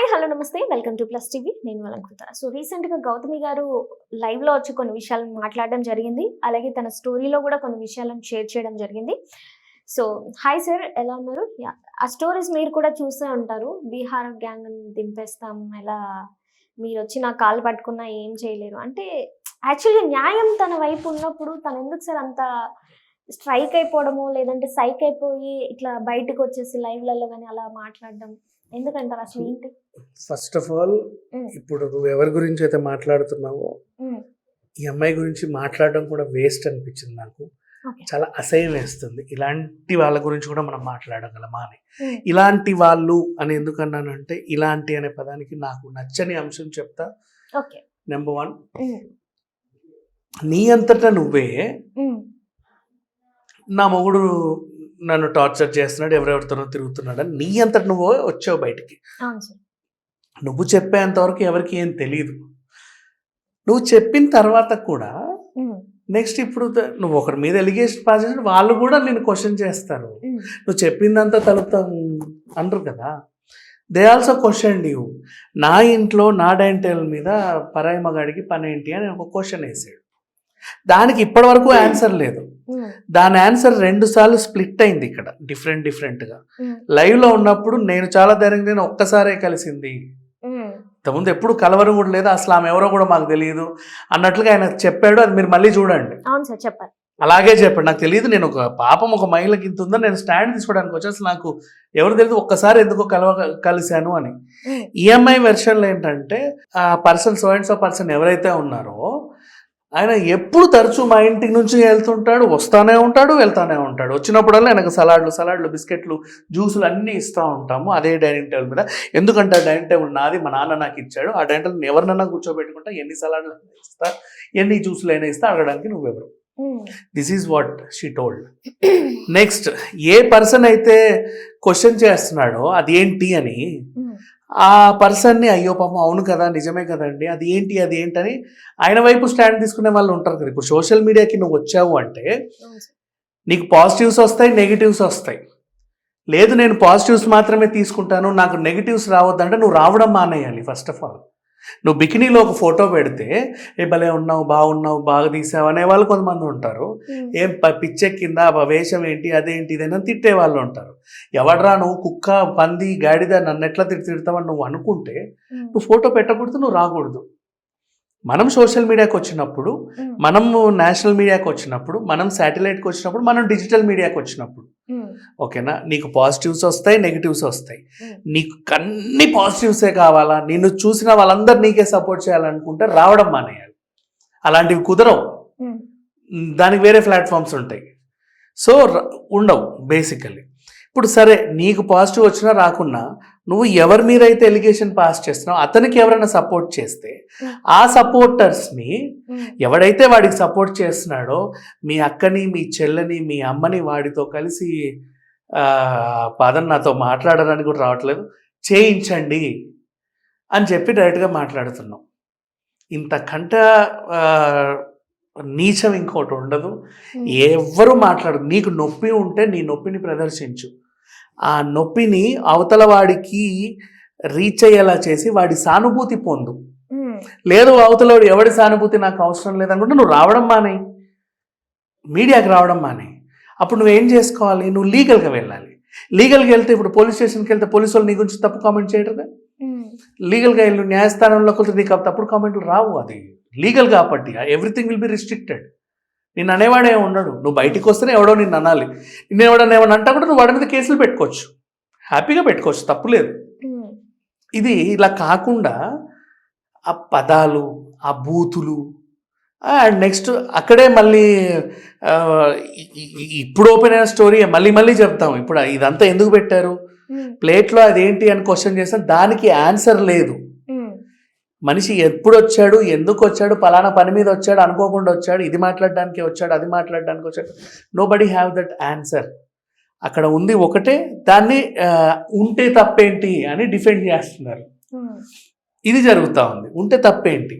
Hi hello నమస్తే. Welcome to plus TV నేను Alankrita. So రీసెంట్గా గౌతమి గారు లైవ్లో వచ్చి కొన్ని విషయాలను మాట్లాడడం జరిగింది. అలాగే తన స్టోరీలో కూడా కొన్ని విషయాలను షేర్ చేయడం జరిగింది. సో హాయ్ సార్ ఎలా ఉన్నారు? ఆ స్టోరీస్ మీరు కూడా చూసే ఉంటారు. బీహార్ గ్యాంగ్ దింపేస్తాం. ఎలా మీరు వచ్చి నా కాలు పట్టుకున్నా ఏం చేయలేరు. అంటే యాక్చువల్లీ న్యాయం తన వైపు ఉన్నప్పుడు తను ఎందుకు సార్ అంత స్ట్రైక్ అయిపోవడము లేదంటే సైక్ అయిపోయి ఇట్లా బయటకు వచ్చేసి లైవ్లలో కానీ అలా మాట్లాడడం ఎందుకంటారు అసలు ఏంటి ఫస్ట్ ఆఫ్ ఆల్ Mm. ఇప్పుడు నువ్వు ఎవరి గురించి అయితే మాట్లాడుతున్నావో Mm. ఈ అమ్మాయి గురించి మాట్లాడడం కూడా వేస్ట్ అనిపించింది నాకు. చాలా అసహ్యం వేస్తుంది. ఇలాంటి వాళ్ళ గురించి కూడా మనం మాట్లాడగలమా అని. Mm. ఇలాంటి వాళ్ళు అని ఎందుకన్నానంటే ఇలాంటి అనే పదానికి నాకు నచ్చని అంశం చెప్తా. ఓకే నెంబర్ వన్ ఉమ్, నీ అంతటా నువ్వే నా మొగుడు నన్ను టార్చర్ చేస్తున్నాడు ఎవరెవరితోనో తిరుగుతున్నాడు అని నీ అంతట నువ్వు వచ్చావు బయటికి. నువ్వు చెప్పేంత వరకు ఎవరికి ఏం తెలియదు నువ్వు చెప్పిన తర్వాత కూడా నెక్స్ట్ ఇప్పుడు నువ్వు ఒకరి మీద ఎలిగేషన్ పాస్ చేసిన వాళ్ళు కూడా నేను క్వశ్చన్ చేస్తారు. నువ్వు చెప్పిందంతా తలుపుతాం అనరు కదా. దే ఆల్సో క్వశ్చన్ యూ నా ఇంట్లో నా డైనింగ్ టేబుల్ మీద పరాయి మగాడికి పని ఏంటి అని ఒక క్వశ్చన్ వేసాడు. దానికి ఇప్పటి వరకు ఆన్సర్ లేదు. ఉమ్, దాని ఆన్సర్ రెండు సార్లు స్ప్లిట్ అయింది ఇక్కడ డిఫరెంట్ డిఫరెంట్గా ఉమ్, లైవ్లో ఉన్నప్పుడు నేను చాలా ధైర్యంగా నేను ఒక్కసారే కలిసింది. ఇంతకుముందు ఎప్పుడు కలవరం కూడా లేదు అసలు ఆమె ఎవరో కూడా మాకు తెలియదు. అన్నట్లుగా ఆయన చెప్పాడు అది మీరు మళ్ళీ చూడండి. అవును సార్ చెప్పారు అలాగే చెప్పాడు. నాకు తెలియదు నేను ఒక పాపం ఒక మహిళకి ఇంత ఉందని నేను స్టాండ్ తీసుకోవడానికి వచ్చి అసలు నాకు ఎవరు తెలియదు ఒక్కసారి ఎందుకో కలవ కలిశాను అని. ఈఎంఐ వెర్షన్లో ఏంటంటే ఆ person so and so person ఎవరైతే ఉన్నారో ఆయన ఎప్పుడు తరచూ మా ఇంటి నుంచి వెళ్తుంటాడు వస్తానే ఉంటాడు వెళ్తానే ఉంటాడు. వచ్చినప్పుడల్లా ఆయనకు సలాడ్లు సలాడ్లు బిస్కెట్లు జ్యూసులు అన్నీ ఇస్తూ ఉంటాము అదే డైనింగ్ టేబుల్ మీద. ఎందుకంటే ఆ డైనింగ్ టేబుల్ నాది మా నాన్న నాకు ఇచ్చాడు. ఆ డైనింగ్ టేబుల్ ఎవరినైనా కూర్చోబెట్టుకుంటా ఎన్ని సలాడ్లు ఇస్తా ఎన్ని జ్యూసులు అయినా ఇస్తా అడగడానికి నువ్వెవరు. This is what she told next a person అయితే క్వశ్చన్ చేస్తున్నాడో అది ఏంటి అని ఉమ్, ఆ పర్సన్ని అయ్యో పాపం అవును కదా నిజమే కదండి అది ఏంటి అది ఏంటని ఆయన వైపు స్టాండ్ తీసుకునే వాళ్ళు ఉంటారు కదా. ఇప్పుడు సోషల్ మీడియాకి నువ్వు వచ్చావు అంటే నీకు పాజిటివ్స్ వస్తాయి నెగిటివ్స్ వస్తాయి. లేదు నేను పాజిటివ్స్ మాత్రమే తీసుకుంటాను నాకు నెగిటివ్స్ రావద్దంటే నువ్వు రావడం మానేయాలి ఫస్ట్ ఆఫ్ ఆల్. నువ్వు బికినీలో ఒక ఫోటో పెడితే ఏ భలే ఉన్నావు బాగున్నావు బాగా తీసావు అనే వాళ్ళు కొంతమంది ఉంటారు. ఏం పిచ్చెక్కిందా వేషం ఏంటి అదేంటి ఇదేనా తిట్టే వాళ్ళు ఉంటారు. ఎవడరా నువ్వు కుక్క పంది గాడిద నన్ను ఎట్లా తిట్టి తిడతావని నువ్వు అనుకుంటే నువ్వు ఫోటో పెట్టకూడదు నువ్వు రాకూడదు. మనం సోషల్ మీడియాకి వచ్చినప్పుడు మనము నేషనల్ మీడియాకి వచ్చినప్పుడు మనం శాటిలైట్కి వచ్చినప్పుడు మనం డిజిటల్ మీడియాకి వచ్చినప్పుడు ఓకేనా? నీకు పాజిటివ్స్ వస్తాయి నెగిటివ్స్ వస్తాయి. ఉమ్, నీకు అన్ని పాజిటివ్సే కావాలా? నిన్ను చూసిన వాళ్ళందరూ నీకే సపోర్ట్ చేయాలనుకుంటే రావడం మానేయాలి. అలాంటివి కుదరవు. ఉమ్, దానికి వేరే ప్లాట్ఫామ్స్ ఉంటాయి. సో ఉండవు బేసికలీ ఇప్పుడు సరే నీకు పాజిటివ్ వచ్చినా రాకున్నా నువ్వు ఎవరి మీద అయితే ఎలిగేషన్ పాస్ చేస్తున్నావు అతనికి ఎవరైనా సపోర్ట్ చేస్తే ఆ సపోర్టర్స్ని ఎవడైతే వాడికి సపోర్ట్ చేస్తున్నాడో మీ అక్కని మీ చెల్లని మీ అమ్మని వాడితో కలిసి ఆ, పదం నాతో మాట్లాడడానికి కూడా రావట్లేదు. చేయించండి అని చెప్పి డైరెక్ట్గా మాట్లాడుతున్నాం. ఇంతకంట నీచం ఇంకోటి ఉండదు. ఉమ్, ఎవ్వరు మాట్లాడరు. నీకు నొప్పి ఉంటే నీ నొప్పిని ప్రదర్శించు. ఆ నొప్పిని అవతల వాడికి రీచ్ అయ్యేలా చేసి వాడి సానుభూతి పొందు. లేదు అవతల వాడు ఎవడి సానుభూతి నాకు అవసరం లేదనుకుంటే నువ్వు రావడం మానే. మీడియాకి రావడం మానే. అప్పుడు నువ్వేం చేసుకోవాలి? నువ్వు లీగల్గా వెళ్ళాలి. లీగల్గా వెళ్తే ఇప్పుడు పోలీస్ స్టేషన్కి వెళ్తే పోలీసు వాళ్ళు నీ గురించి తప్పు కామెంట్ ఉమ్, లీగల్గా వెళ్ళు న్యాయస్థానంలోకి వెళ్తే నీకు తప్పుడు కామెంట్లు రావు అది. లీగల్ కాబట్టి ఎవ్రీథింగ్ విల్ బి రిస్ట్రిక్టెడ్. నిన్ను అనేవాడే ఉండడు. నువ్వు బయటికి వస్తేనే ఎవడో నిన్ను అనాలి. నిన్ను ఎవడన్నా ఏమన్నా అంటా కూడా నువ్వు వాడి మీద కేసులు పెట్టుకోవచ్చు. హ్యాపీగా పెట్టుకోవచ్చు. తప్పులేదు ఇది ఇలా కాకుండా ఆ పదాలు ఆ బూతులు అండ్ నెక్స్ట్ అక్కడే మళ్ళీ ఇప్పుడు ఓపెన్ అయిన స్టోరీ మళ్ళీ మళ్ళీ చెప్తాం. ఇప్పుడు ఇదంతా ఎందుకు పెట్టారు? ప్లేట్లో అదేంటి అని క్వశ్చన్ చేస్తే దానికి ఆన్సర్ లేదు. మనిషి ఎప్పుడు వచ్చాడు ఎందుకు వచ్చాడు పలానా పని మీద వచ్చాడు అనుకోకుండా వచ్చాడు ఇది మాట్లాడడానికి వచ్చాడు అది మాట్లాడడానికి వచ్చాడు. Nobody have that answer అక్కడ ఉంది ఒకటే దాన్ని ఉంటే తప్పేంటి అని డిఫెండ్ చేస్తున్నారు. ఉమ్, ఇది జరుగుతూ ఉంది. ఉంటే తప్పేంటి?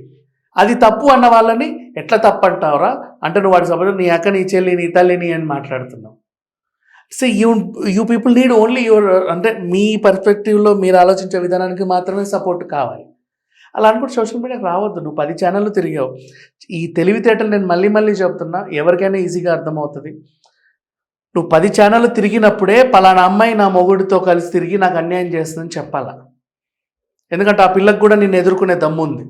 అది తప్పు అన్న వాళ్ళని ఎట్లా తప్పు అంటావురా అంటే నువ్వు వాడి సపోజ్ నీ అక్క నీ చెల్లి నీ తల్లిని అని మాట్లాడుతున్నావు. So you you people need only your అంటే మీ పర్స్పెక్టివ్లో మీరు ఆలోచించే విధానానికి మాత్రమే సపోర్ట్ కావాలి. అలా అనుకుంటే సోషల్ మీడియాకి రావద్దు. నువ్వు పది ఛానళ్ళు తిరిగావు. ఈ తెలివితేటలు నేను మళ్ళీ మళ్ళీ చెప్తున్నా ఎవరికైనా ఈజీగా అర్థమవుతుంది. నువ్వు పది ఛానళ్ళు తిరిగినప్పుడే పలానా అమ్మాయి నా మొగుడితో కలిసి తిరిగి నాకు అన్యాయం చేస్తుందని చెప్పాలా? ఎందుకంటే ఆ పిల్లకు కూడా నేను ఎదుర్కొనే దమ్ము ఉంది.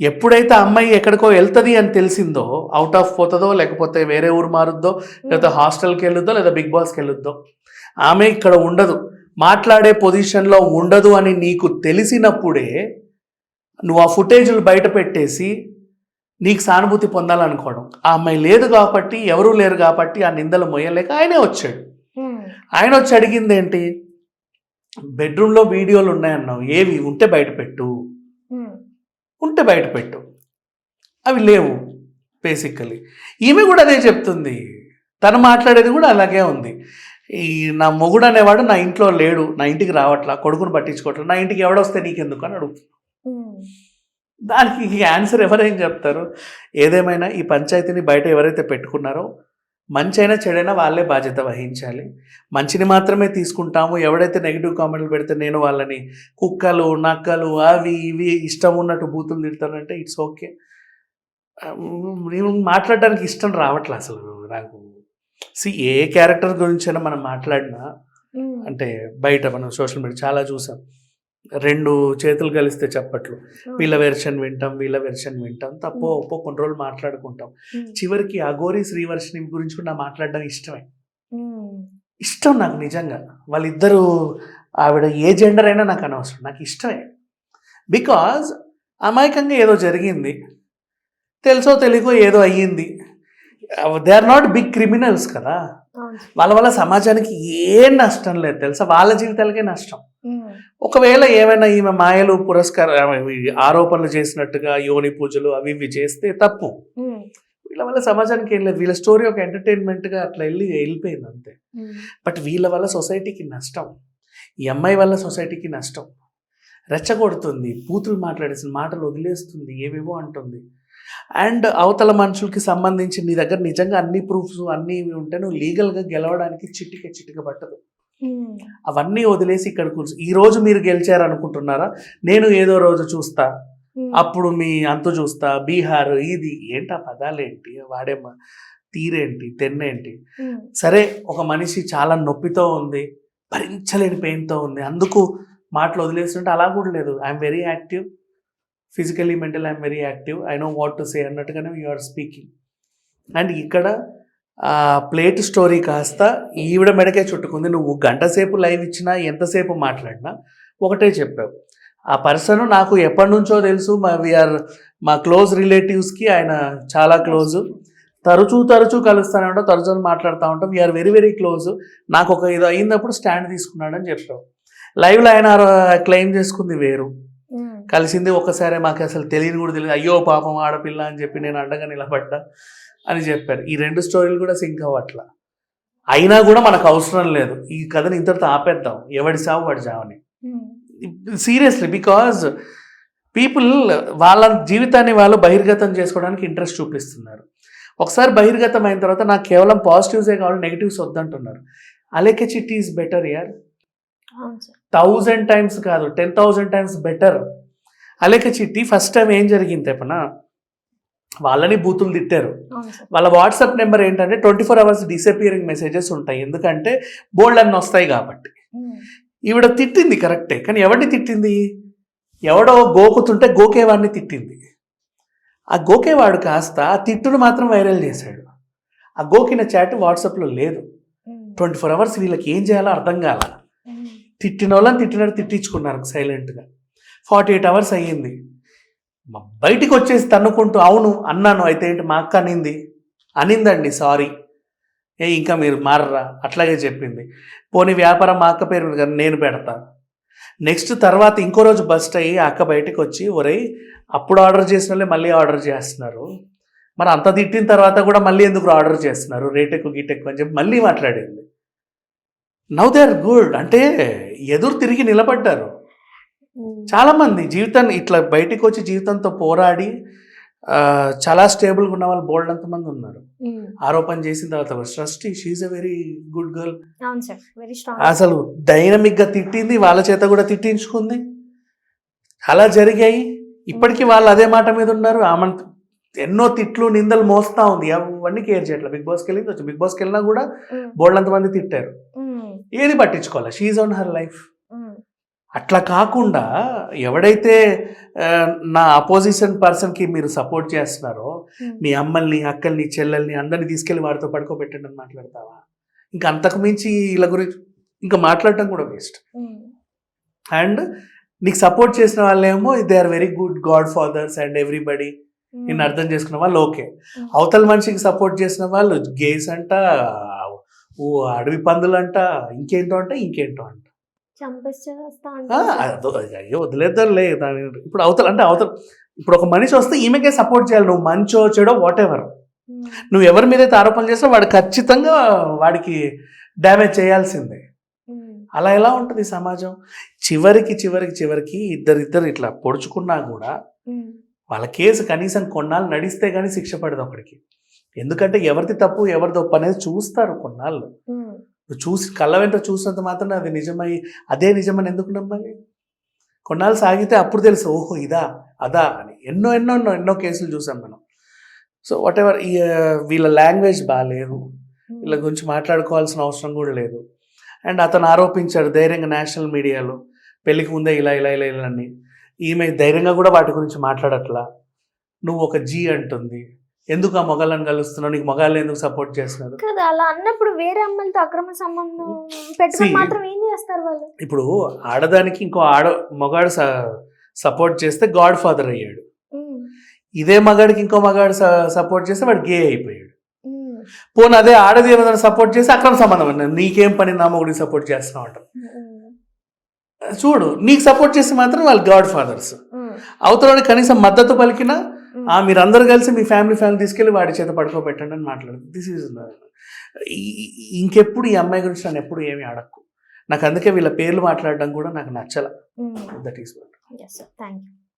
ఎప్పుడైతే ఆ అమ్మాయి ఎక్కడికో వెళ్తుంది అని తెలిసిందో అవుట్ ఆఫ్ పోతుందో లేకపోతే వేరే ఊరు మారుద్దో లేదా హాస్టల్కి వెళ్ళొద్దో లేదా బిగ్ బాస్కి వెళ్ళొద్దో ఆమె ఇక్కడ ఉండదు. మాట్లాడే పొజిషన్లో ఉండదు అని నీకు తెలిసినప్పుడే నువ్వు ఆ ఫుటేజ్లు బయట పెట్టేసి నీకు సానుభూతి పొందాలనుకోవడం. ఆ అమ్మాయి లేదు కాబట్టి ఎవరూ లేరు కాబట్టి ఆ నిందలు మొయ్యలేక ఆయనే వచ్చాడు. ఆయన వచ్చి అడిగింది ఏంటి బెడ్రూమ్లో వీడియోలు ఉన్నాయన్నావు. ఏవి? ఉంటే బయట పెట్టు. ఉంటే బయట పెట్టు. అవి లేవు బేసికలీ ఈమె కూడా అదే చెప్తుంది. తను మాట్లాడేది కూడా అలాగే ఉంది. ఈ నా మొగుడు అనేవాడు నా ఇంట్లో లేడు నా ఇంటికి రావట్లా కొడుకుని పట్టించుకోవట్లా నా ఇంటికి ఎవడొస్తే నీకెందుకు అని అడుగుతుంది. దానికి ఆన్సర్ ఎవరేం చెప్తారు? ఏదేమైనా ఈ పంచాయతీని బయట ఎవరైతే పెట్టుకున్నారో మంచైనా చెడైనా వాళ్ళే బాధ్యత వహించాలి. మంచిని మాత్రమే తీసుకుంటాము. ఎవడైతే నెగిటివ్ కామెంట్లు పెడితే నేను వాళ్ళని కుక్కలు నక్కలు అవి ఇవి ఇష్టం ఉన్నట్టు బూతులు తిడతానంటే ఇట్స్ ఓకే నేను మాట్లాడడానికి ఇష్టం రావట్లే అసలు నాకు. సి ఏ క్యారెక్టర్ గురించైనా మనం మాట్లాడినా ఉమ్, అంటే బయట మనం సోషల్ మీడియా చాలా చూసాం. రెండు చేతులు కలిస్తే చెప్పట్లు. వీళ్ళ వెర్షన్ వింటాం వీళ్ళ వెర్షన్ వింటాం. తప్పో. ఒప్పో కొన్ని రోజులు మాట్లాడుకుంటాం చివరికి అఘోరి శ్రీవర్షిని గురించి కూడా మాట్లాడడం ఇష్టమే. ఇష్టం నాకు నిజంగా. వాళ్ళిద్దరూ ఆవిడ ఏ జెండర్ అయినా నాకు అనవసరం. నాకు ఇష్టమే. బికాజ్ అమాయకంగా ఏదో జరిగింది. తెలుసో తెలియకో ఏదో అయ్యింది. They are not big criminals కదా. వాళ్ళ వల్ల సమాజానికి ఏం నష్టం లేదు. తెలుసా? వాళ్ళ జీవితాలకే నష్టం. ఒకవేళ ఏమైనా ఈమె మాయలు పురస్కార ఆరోపణలు చేసినట్టుగా యోని పూజలు అవి ఇవి చేస్తే తప్పు. వీళ్ళ వల్ల సమాజానికి ఏం లేదు. వీళ్ళ స్టోరీ ఒక ఎంటర్టైన్మెంట్గా అట్లా వెళ్ళి వెళ్ళిపోయింది అంతే. బట్ వీళ్ళ వల్ల సొసైటీకి నష్టం. ఈ అమ్మాయి వల్ల సొసైటీకి నష్టం. రెచ్చగొడుతుంది. పూతులు మాట్లాడేసిన మాటలు వదిలేస్తుంది. ఏవేవో అంటుంది. అండ్ అవతల మనుషులకి సంబంధించి నీ దగ్గర నిజంగా అన్ని ప్రూఫ్స్ అన్నీ ఇవి ఉంటే నువ్వు లీగల్గా గెలవడానికి చిటిక చిటిక పట్టదు. అవన్నీ వదిలేసి ఇక్కడ కూర్చో. ఈ రోజు మీరు గెలిచారు అనుకుంటున్నారా నేను ఏదో రోజు చూస్తా. ఉమ్, అప్పుడు మీ అంతు చూస్తా. బీహార్ ఇది. ఏంటి ఆ పదాలేంటి? వాడే తీరేంటి? తెన్నేంటి? ఉమ్, సరే ఒక మనిషి చాలా నొప్పితో ఉంది. భరించలేని పెయిన్తో ఉంది. అందుకు మాటలు వదిలేస్తుంటే అలా కూడా లేదు. I'm very active physically mental I'm very active I know what to say అన్నట్టుగానే యు ఆర్ స్పీకింగ్ అండ్ ఇక్కడ ఆ ప్లేట్ స్టోరీ కాస్త ఈవిడ మెడకే చుట్టుకుంది. నువ్వు గంట సేపు లైవ్ ఇచ్చినా ఎంతసేపు మాట్లాడినా ఒకటే చెప్పావు. ఆ పర్సన్ నాకు ఎప్పటి నుంచో తెలుసు మా వీఆర్ మా క్లోజ్ రిలేటివ్స్కి ఆయన చాలా క్లోజు. తరచూ తరచూ కలుస్తూనే ఉంటాం తరచూ మాట్లాడుతూ ఉంటాం. We are very very close. నాకు ఒక ఇది అయినప్పుడు స్టాండ్ తీసుకున్నాడని చెప్పావు. లైవ్లో ఆయన క్లెయిమ్ చేసుకుంది వేరు. కలిసింది ఒక్కసారి మాకు అసలు తెలియని కూడా తెలియదు. అయ్యో పాపం ఆడపిల్ల అని చెప్పి నేను అండగా నిలబడ్డా. అని చెప్పారు. ఈ రెండు స్టోరీలు కూడా సింక్ అవ్వట్లా. అయినా కూడా మనకు అవసరం లేదు. ఈ కథని ఇంతటితో ఆపేద్దాం. ఎవడి సావు వాడి చావని సీరియస్లీ బికాజ్ పీపుల్ వాళ్ళ జీవితాన్ని వాళ్ళు బహిర్గతం చేసుకోవడానికి ఇంట్రెస్ట్ చూపిస్తున్నారు. ఒకసారి బహిర్గతం అయిన తర్వాత నాకు కేవలం పాజిటివ్సే కావాలి నెగిటివ్స్ వద్దంటున్నారు. అలేకే చిట్టి ఈజ్ బెటర్ యార్? థౌజండ్ టైమ్స్ కాదు టెన్ థౌజండ్ టైమ్స్ బెటర్. అలేక చిట్టి ఫస్ట్ టైం ఏం జరిగింది చెప్పనా వాళ్ళని బూతులు తిట్టారు. వాళ్ళ వాట్సాప్ నెంబర్ ఏంటంటే twenty four hours disappearing messages ఉంటాయి. ఎందుకంటే బోల్డ్ అన్ని వస్తాయి కాబట్టి. ఈవిడ తిట్టింది కరెక్టే కానీ ఎవరిని తిట్టింది? ఎవడో గోకుతుంటే గోకేవాడిని తిట్టింది. ఆ గోకేవాడు కాస్త ఆ తిట్టును మాత్రం వైరల్ చేశాడు. ఆ గోకిన చాట్ వాట్సాప్లో లేదు. ట్వంటీ ఫోర్ అవర్స్ వీళ్ళకి ఏం చేయాలో అర్థం కాల. తిట్టిన వాళ్ళని తిట్టినట్టు తిట్టించుకున్నారు సైలెంట్గా ఫార్టీ ఎయిట్ అవర్స్ అయ్యింది. బయటికి వచ్చేసి తన్నుకుంటూ అవును అన్నాను అయితే ఏంటి మా అక్క అనింది. అనిందండి సారీ. ఏ ఇంకా మీరు మారరా? అట్లాగే చెప్పింది. పోనీ వ్యాపారం మా అక్క పేరు మీద నేను పెడతా. నెక్స్ట్ తర్వాత ఇంకో రోజు బస్ట్ అయ్యి అక్క బయటకు వచ్చి ఒరేయ్ అప్పుడు ఆర్డర్ చేసిన వాళ్ళే మళ్ళీ ఆర్డర్ చేస్తున్నారు. మరి అంత తిట్టిన తర్వాత కూడా మళ్ళీ ఎందుకు ఆర్డర్ చేస్తున్నారు? రేట్ ఎక్కువ గీట్ ఎక్కువ అని చెప్పి మళ్ళీ మాట్లాడింది. Now they are good. అంటే ఎదురు తిరిగి నిలబడ్డారు. ఉమ్, చాలా మంది జీవితాన్ని ఇట్లా బయటికి వచ్చి జీవితంతో పోరాడి చాలా స్టేబుల్గా ఉన్న వాళ్ళు బోల్డ్ అంతమంది ఉన్నారు. ఆరోపణ చేసిన తర్వాత trustee she's a very good girl అసలు డైనమిక్గా తిట్టింది వాళ్ళ చేత కూడా తిట్టించుకుంది. అలా జరిగాయి. ఇప్పటికీ వాళ్ళు అదే మాట మీద ఉన్నారు. ఆమె ఎన్నో తిట్లు నిందలు మోస్తా ఉంది. అవన్నీ కేర్ చేయట్లేదు బిగ్ బాస్కి వెళ్ళింది వచ్చి బిగ్ బాస్కి వెళ్ళినా కూడా బోల్డ్ మంది తిట్టారు. ఏది పట్టించుకోవాలి? షీఈ్ ఆన్ హర్ లైఫ్ అట్లా కాకుండా ఎవడైతే నా అపోజిషన్ పర్సన్కి మీరు సపోర్ట్ చేస్తున్నారో నీ అమ్మల్ని అక్కల్ని చెల్లెల్ని అందరిని తీసుకెళ్ళి వాడితో పడుకోబెట్టండి అని మాట్లాడతావా? ఇంకా అంతకు మించి వీళ్ళ గురించి ఇంకా మాట్లాడటం కూడా వేస్ట్ అండ్ నీకు సపోర్ట్ చేసిన వాళ్ళేమో they are very good godfathers and everybody నిన్ను అర్థం చేసుకున్న వాళ్ళు ఓకే. అవతల మనిషికి సపోర్ట్ చేసిన వాళ్ళు గేస్ అంట ఓ అడవి పందులు అంట ఇంకేంటో అంట ఇంకేంటో అంట. అయ్యో వదిలేద్దాంలే దాని ఇప్పుడు అవతల అంటే అవతల ఇప్పుడు ఒక మనిషి వస్తే ఈమెకే సపోర్ట్ చేయాలి. నువ్వు మంచో చెడో వాట్ ఎవర్ నువ్వు ఎవరి మీద అయితే ఆరోపణ చేసినా వాడు ఖచ్చితంగా వాడికి డ్యామేజ్ చేయాల్సిందే. అలా ఎలా ఉంటుంది సమాజం? చివరికి చివరికి చివరికి ఇద్దరిద్దరు ఇట్లా పొడుచుకున్నా కూడా వాళ్ళ కేసు కనీసం కొన్నాళ్ళు నడిస్తే కానీ శిక్ష పడదు ఒకడికి. ఎందుకంటే ఎవరిది తప్పు ఎవరిది ఒప్పు అనేది చూస్తారు కొన్నాళ్ళు. నువ్వు చూసి కళ్ళ వెంట చూసినంత మాత్రం అది నిజమై అదే నిజమని ఎందుకు నమ్మాలి? కొన్నాళ్ళు సాగితే అప్పుడు తెలుసు ఓహో ఇదా అదా అని. ఎన్నో ఎన్నో ఎన్నో ఎన్నో కేసులు చూసాం మనం. సో వాట్ ఎవర్ వీళ్ళ లాంగ్వేజ్ బాగాలేదు వీళ్ళ గురించి మాట్లాడుకోవాల్సిన అవసరం కూడా లేదు. అండ్ అతను ఆరోపించాడు ధైర్యంగా నేషనల్ మీడియాలో పెళ్ళికి ముందే ఇలా ఇలా ఇలా ఇలా అని. ఈమె ధైర్యంగా కూడా వాటి గురించి మాట్లాడట్లా. నువ్వు ఒక జీ అంటుంది. ఎందుకు ఆ మొగాళ్ళని కలుస్తున్నావు? నీకు మొగాళ్ళు ఎందుకు సపోర్ట్ చేస్తున్నారు? కదా అలా అన్నప్పుడు వేరే అమ్మాయిలతో అక్రమ సంబంధం పెట్టుకుని See, మాత్రం ఏం చేస్తారు వాళ్ళు? ఇప్పుడు ఆడదానికి ఇంకో ఆడ మగాడు సపోర్ట్ చేస్తే గాడ్ ఫాదర్ అయ్యాడు. ఉమ్, ఇదే మగాడికి ఇంకో మగాడు సపోర్ట్ చేస్తే వాడు గే అయిపోయాడు. ఉమ్, పోనీ అదే ఆడది ఏమైనా సపోర్ట్ చేస్తే అక్రమ సంబంధం అన్నది నీకేం పని నా మొగుడికి సపోర్ట్ చేస్తున్నావు అంటారు ఉమ్, చూడు నీకు సపోర్ట్ చేస్తే మాత్రం వాళ్ళు గాడ్ ఫాదర్స్ ఉమ్, అవతలని కనీసం మద్దతు పలికినా ఆ మీరందరూ కలిసి మీ ఫ్యామిలీ ఫ్యామిలీ తీసుకెళ్ళి వాడి చేత పడుకోబెట్టండి అని మాట్లాడు దిస్ ఈజ్ ఇంకెప్పుడు ఈ అమ్మాయి గురించి నన్ను ఎప్పుడు ఏమీ అడక్కు నాకు అందుకే వీళ్ళ పేర్లు మాట్లాడడం కూడా నాకు నచ్చల. That is sir. Thank you.